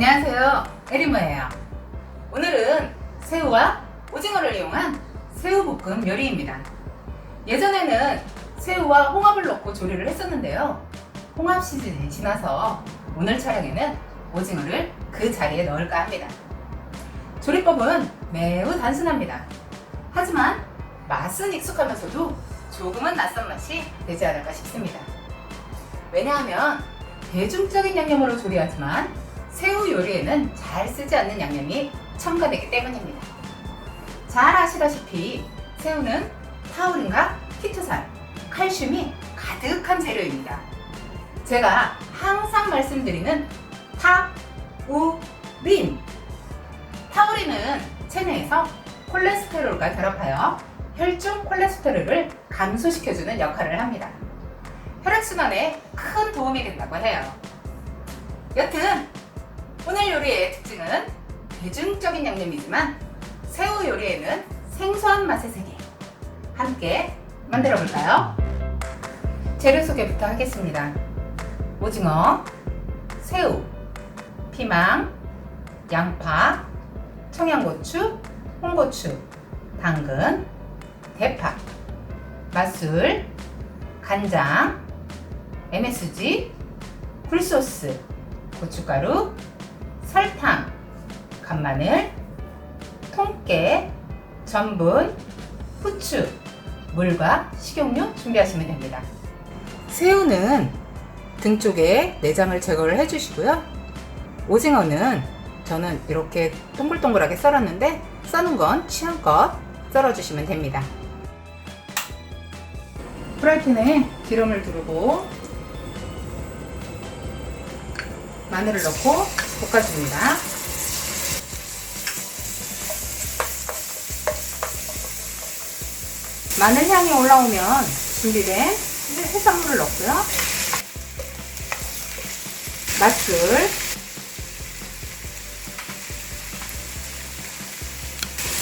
안녕하세요. 에리모예요. 오늘은 새우와 오징어를 이용한 새우볶음 요리입니다. 예전에는 새우와 홍합을 넣고 조리를 했었는데요. 홍합 시즌이 지나서 오늘 촬영에는 오징어를 그 자리에 넣을까 합니다. 조리법은 매우 단순합니다. 하지만 맛은 익숙하면서도 조금은 낯선 맛이 되지 않을까 싶습니다. 왜냐하면 대중적인 양념으로 조리하지만 새우 요리에는 잘 쓰지 않는 양념이 첨가되기 때문입니다. 잘 아시다시피 새우는 타우린과 키토산, 칼슘이 가득한 재료입니다. 제가 항상 말씀드리는 타우린. 타우린은 체내에서 콜레스테롤과 결합하여 혈중 콜레스테롤을 감소시켜주는 역할을 합니다. 혈액순환에 큰 도움이 된다고 해요. 여튼 오늘 요리의 특징은 대중적인 양념이지만 새우 요리에는 생소한 맛의 세계 함께 만들어 볼까요? 재료 소개부터 하겠습니다. 오징어, 새우, 피망, 양파, 청양고추, 홍고추, 당근, 대파, 맛술, 간장, MSG, 굴소스, 고춧가루, 설탕, 간마늘, 통깨, 전분, 후추, 물과 식용유 준비하시면 됩니다. 새우는 등 쪽에 내장을 제거를 해주시고요. 오징어는 저는 이렇게 동글동글하게 썰었는데 써는 건 취향껏 썰어주시면 됩니다. 프라이팬에 기름을 두르고 마늘을 넣고 볶아줍니다. 마늘 향이 올라오면 준비된 해산물을 넣고요. 맛술,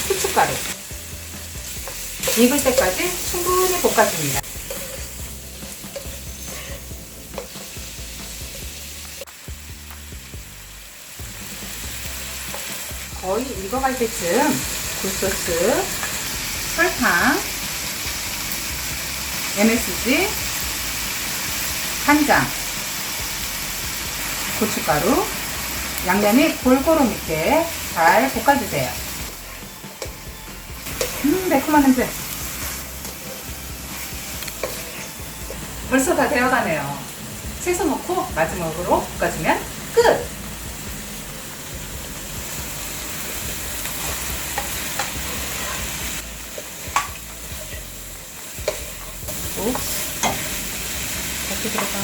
후춧가루, 익을 때까지 충분히 볶아줍니다. 거의 익어갈 때쯤 굴소스, 설탕, MSG, 간장, 고춧가루, 양념이 골고루 묻게 잘 볶아주세요. 음, 매콤한 냄새. 벌써 다 되어가네요. 채소 넣고 마지막으로 볶아주면 끝! 이렇게 들어가.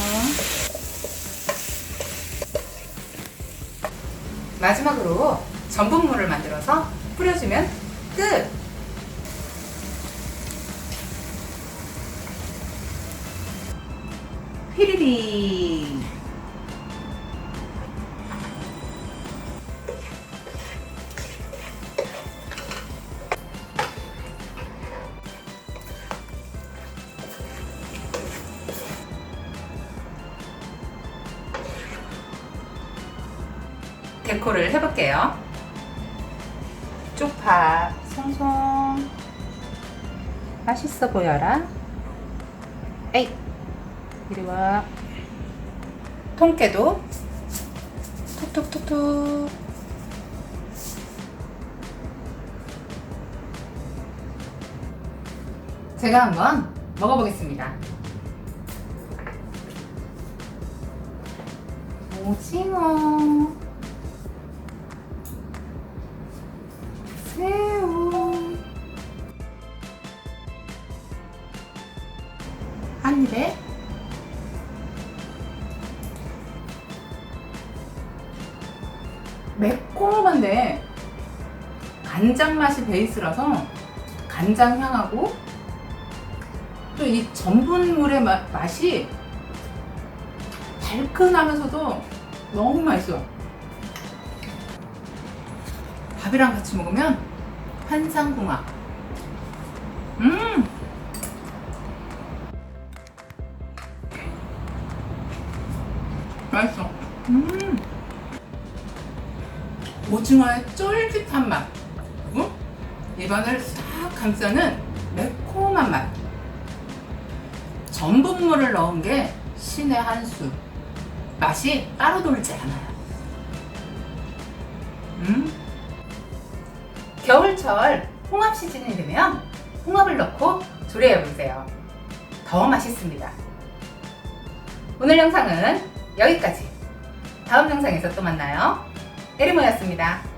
마지막으로 전분물을 만들어서 뿌려주면 끝! 휘리리. 데코를 해볼게요. 쪽파 송송 맛있어 보여라. 에이 이리 와. 통깨도 톡톡톡톡. 제가 한번 먹어보겠습니다. 오징어. 한 입에 매콤한데 간장 맛이 베이스라서 간장 향하고 또 이 전분물의 마- 맛이 달큰하면서도 너무 맛있어요. 밥이랑 같이 먹으면 환상궁합. 음! 맛있어. 음! 오징어의 쫄깃한 맛. 그리고 입안을 싹 감싸는 매콤한 맛. 전분물을 넣은 게 신의 한 수. 맛이 따로 돌지 않아요. 음. 겨울철 홍합 시즌이 되면 홍합을 넣고 조리해 보세요. 더 맛있습니다. 오늘 영상은 여기까지. 다음 영상에서 또 만나요. 에리모였습니다